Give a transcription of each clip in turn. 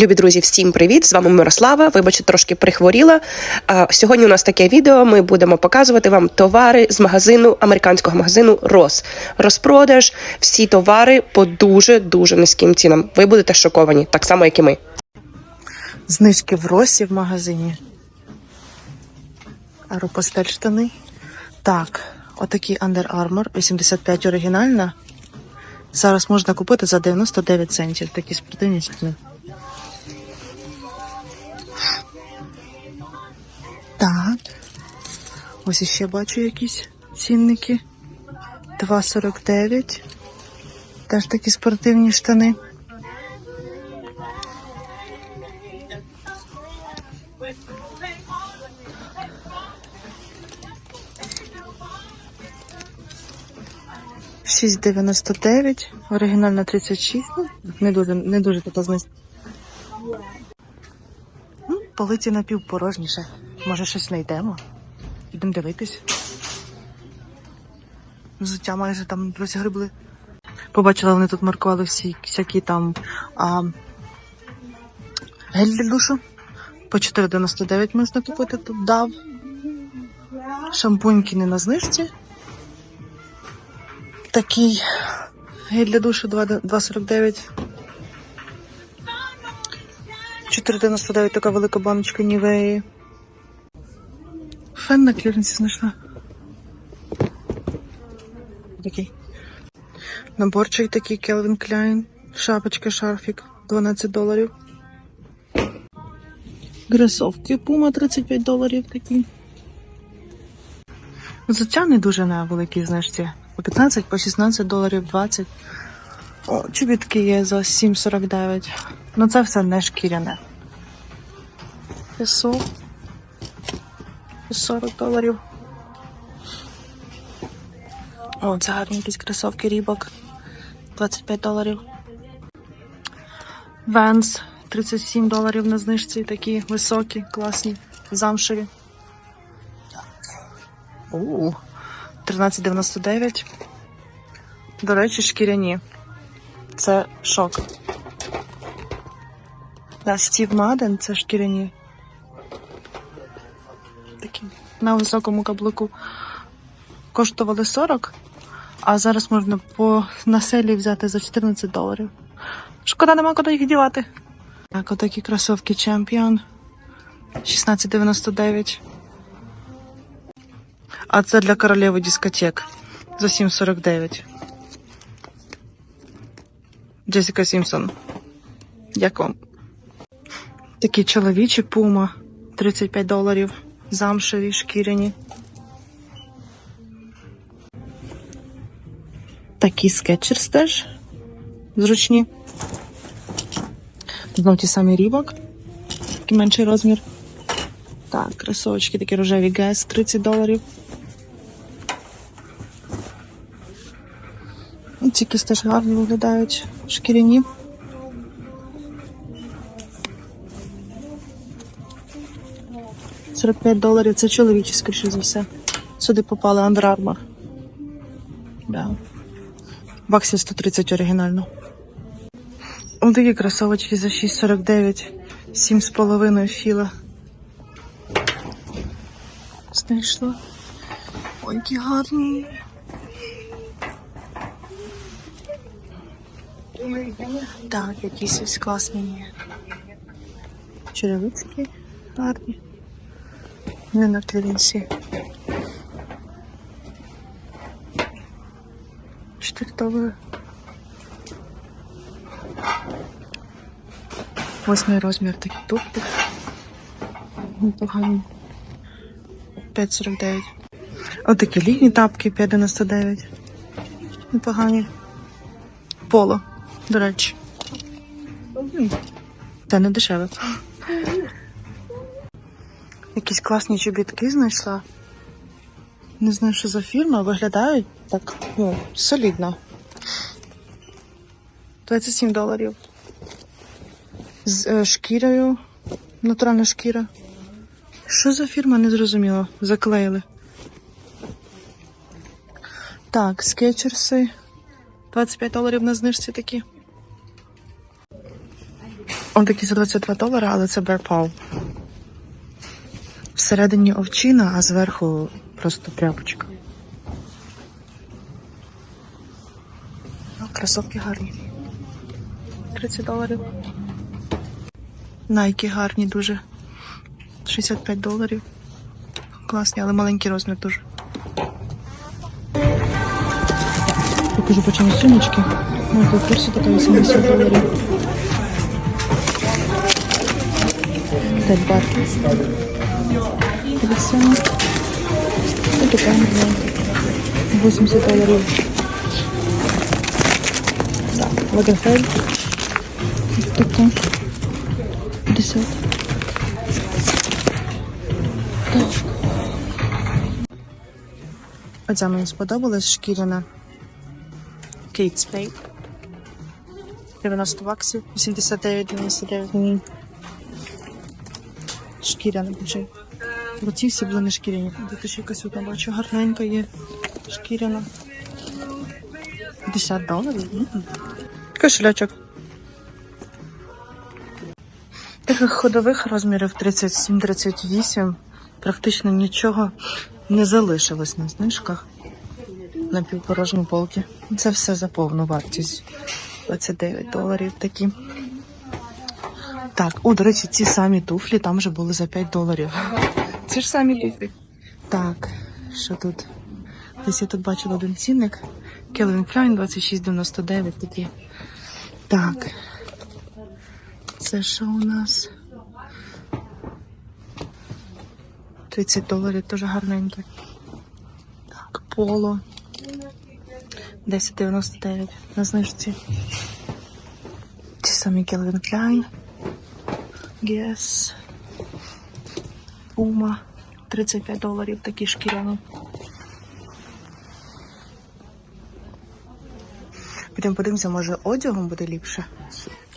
Любі друзі, всім привіт! З вами Мирослава. Вибачте, трошки прихворіла. Сьогодні у нас таке відео. Ми будемо показувати вам товари з магазину американського магазину Рос. Розпродаж всі товари по дуже дуже низьким цінам. Ви будете шоковані, так само як і ми. Знижки в Росі в магазині. Аеропостель штани. Так, отакий Under Armour 85 оригінальна. Зараз можна купити за 99 центів. Такі спортивні штани. Ось іще бачу якісь цінники. 2,49. Теж такі спортивні штани. Шість дев'яносто дев'ять, оригінальна 36, ну, не дуже, не дуже така знизь. Ну, полиці напівпорожніше. Може, щось знайдемо. Підемо дивитись. Взуття майже там розгребли. Побачила, вони тут маркували всі всякі там а, гель для душу. По 4,99 можна купити тут дав. Шампуньки не на знижці. Такий гель для душу 2,49. 4,99 така велика баночка Нівеї. Фен на кліренсі знайшла. Такий. Наборчик такий Calvin Klein. Шапочка, шарфік. 12 доларів. Кросовки Puma 35 доларів такі. Взуття не дуже на великій знижці. По 15, по 16 доларів, 20. О, чобітки є за 7,49. Ну це все не шкіряне. Песо. 40 доларів. О, це гарні якісь кросовки Рібок. 25 доларів. Венс 37 доларів на знижці. Такі високі, класні, замшеві. У 13,99. До речі, шкіряні. Це шок. Да, Стів Маден це шкіряні. На високому каблуку. Коштували 40, а зараз можна по на селі взяти за 14 доларів. Шкода, нема куди їх дівати. Так, отакі кросовки Champion. 16,99. А це для королеви дискотек за 7,49. Джесіка Сімпсон. Як вам? Такі чоловічі пума 35 доларів. Замшеві, шкіряні. Такі скетчерс теж. Зручні. Знов ті самі рібок. Такий менший розмір. Так, кросовочки такі рожеві ГЕС 30 доларів. Ці теж гарно виглядають. Шкіряні. Сорок п'ять доларів. Це чоловічі, скоріше за все. Сюди попали Under Armour. Да. Баксів 130 оригінально. Ось такі кросовочки за 6,49. 7,5 філа. Знайшла. Ой, які гарні. Так, якісь ось класні. Черевички гарні. Не на клірінсі. 4 долари. Восьмий розмір такий туфлі. Непогані. 5,49. Отакі літні тапки 5,99. Непогані. Поло, до речі. Та не дешеве. Якісь класні чобітки знайшла. Не знаю, що за фірма, виглядають так, ну, солідно. 27 доларів. З е, шкірою. Натуральна шкіра. Що за фірма, не зрозуміло. Заклеїли. Так, скетчерси. 25 доларів на знижці такі. Он такий за 22 долари, але це Берпау. Всередині овчина, а зверху просто тряпочка. О, Кросовки гарні. 30 доларів. Найки гарні дуже. 65 доларів. Класні, але маленький розмір дуже. Покажу по чому сумочки. Ну, по курсу така 80 доларів. 5 бар. 50. І така маленька. 80 доларів. Так, Лагерфель. Така. 50. Так. Оця мені сподобалась шкіряна. Кейт Спейд. 90 баксів, 89,99 гривень. Шкіряна бюджет. Бо ці всі були не шкіряні. Тут ще якась одна бачу, гарненька є. Шкіряна. 50 доларів. Кошелячок. Таких ходових розмірів 37-38 практично нічого не залишилось на знижках на півпорожні полки. Це все за повну вартість. 29 доларів такі. Так, о, до речі, ці самі туфлі там вже були за 5 доларів. Ці ж самі туфлі. Так, що тут? Десь я тут бачила один цінник. Calvin Klein 26,99 такі. Так. Це що у нас? 30 доларів, дуже гарненьке. Так, поло. 10,99 на знижці. Ті самі Calvin Klein. Guess. Puma. 35 доларів такі шкіряні. Потім подивимося, може одягом буде ліпше.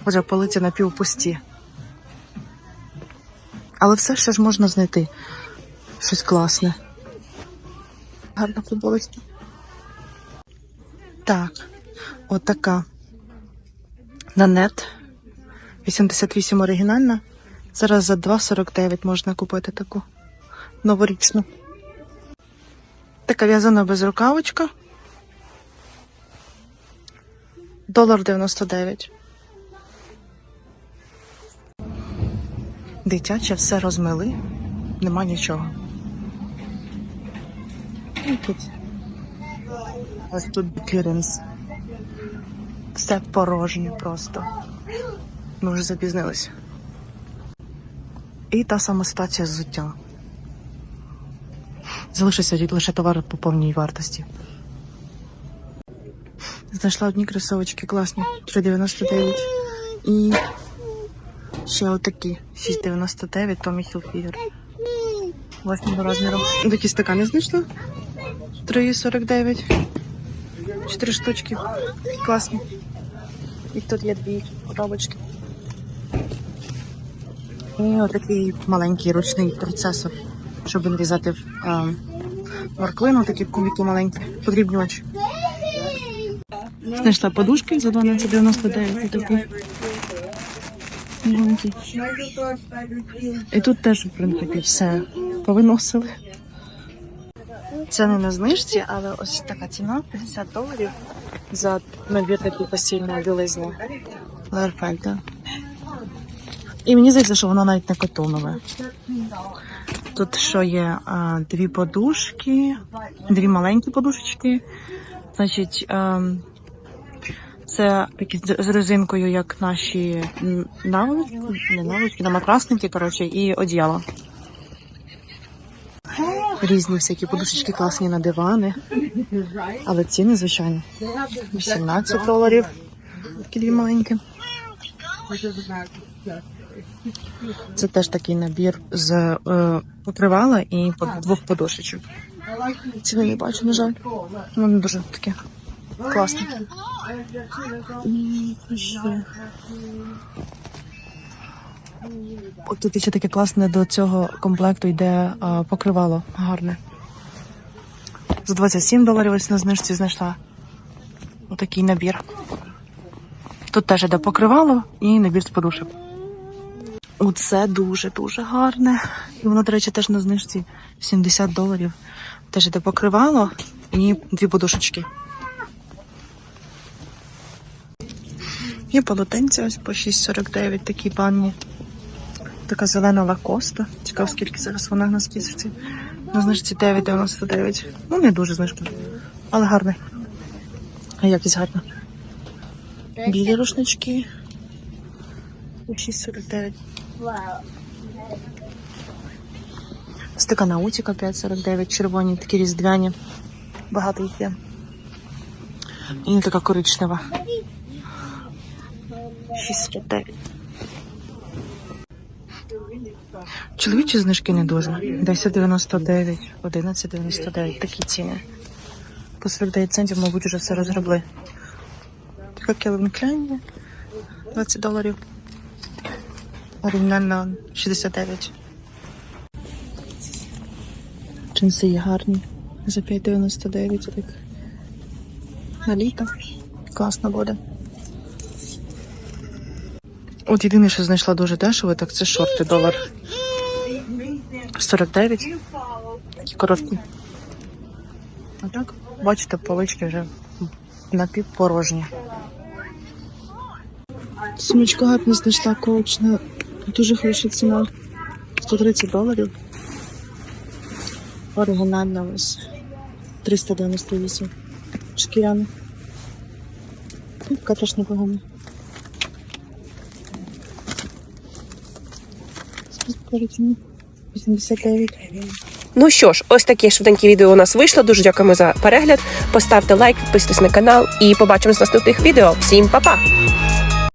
Може полиці напівпусті. Але все ще ж можна знайти щось класне. Гарна футболочка. Так, от така. На нет. 88 оригінальна. Зараз за 2,49 можна купити таку новорічну. Така в'язана безрукавочка. Долар 99. Дитяче все розмили. Нема нічого. І тут. Ось тут кліренс. Все порожнє просто. Ми вже запізнилися. І та сама ситуація з взуттям. Залишився лише товар по повній вартості. Знайшла одні кросовочки класні, 3,99. І ще отакі 6,99 Tommy Hilfiger. Власного розміру. Такі стакани знайшла. 3,49. Чотири штучки. Класні. І тут є дві коробочки. І отакий маленький ручний процесор, щоб нарізати ем, морквину, такі кубики маленькі, подрібнювач. Знайшла подушки за 12,99 такі. Маленькі. І тут теж, в принципі, все повиносили. Це не на знижці, але ось така ціна 50 доларів за набір такої постільної білизни. Лерфельда. І мені здається, що воно навіть не котонове. Тут що є дві подушки, дві маленькі подушечки. Значить, це такі з резинкою, як наші наволочки, не наволочки, на матрасники, коротше, і одіяло. Різні всякі подушечки класні на дивани. Але ціни, звичайно. 18 доларів. Такі дві маленькі. Це теж такий набір з е, покривала і двох подушечок. Ціни не бачу, на жаль. Вони дуже такі класні. І. От тут ще таке класне до цього комплекту йде а, покривало гарне. За 27 доларів ось на знижці знайшла. Отакий набір. Тут теж йде покривало і набір з подушок. Оце дуже-дуже гарне. І воно, до речі, теж на знижці 70 доларів. Теж іде покривало і дві подушечки. Є полотенця ось по 6,49 такі панні. Така зелена лакоста. Цікаво, скільки зараз вона на списці. На знижці 9,99. Ну, не дуже знижка, але гарне. А якість гарна. Білі рушнички. По 6,49. Стика наутіка 5,49, червоні, такі різдвяні. Багато їх є. І така коричнева. 6,49. Чоловічі знижки не дуже. 10,99, 11,99. Такі ціни. По 49 центів, мабуть, вже все розгребли. Така Келвін Кляйн, 20 доларів. Оригінальна 69. Джинси є гарні. За 5,99 так. На літо. Класно буде. От єдине, що знайшла дуже дешево, так це шорти долар. 49. Такі короткі. А так, бачите, полички вже напівпорожні. Сумочка гарна знайшла коучна. Дуже хороша ціна. 130 доларів. Оригінальна ось 398. Шкіряна. Ну, Така теж непогана. Скажіть, 89. Ну що ж, ось таке швиденьке відео у нас вийшло. Дуже дякуємо за перегляд. Поставте лайк, підписуйтесь на канал і побачимось в наступних відео. Всім па-па!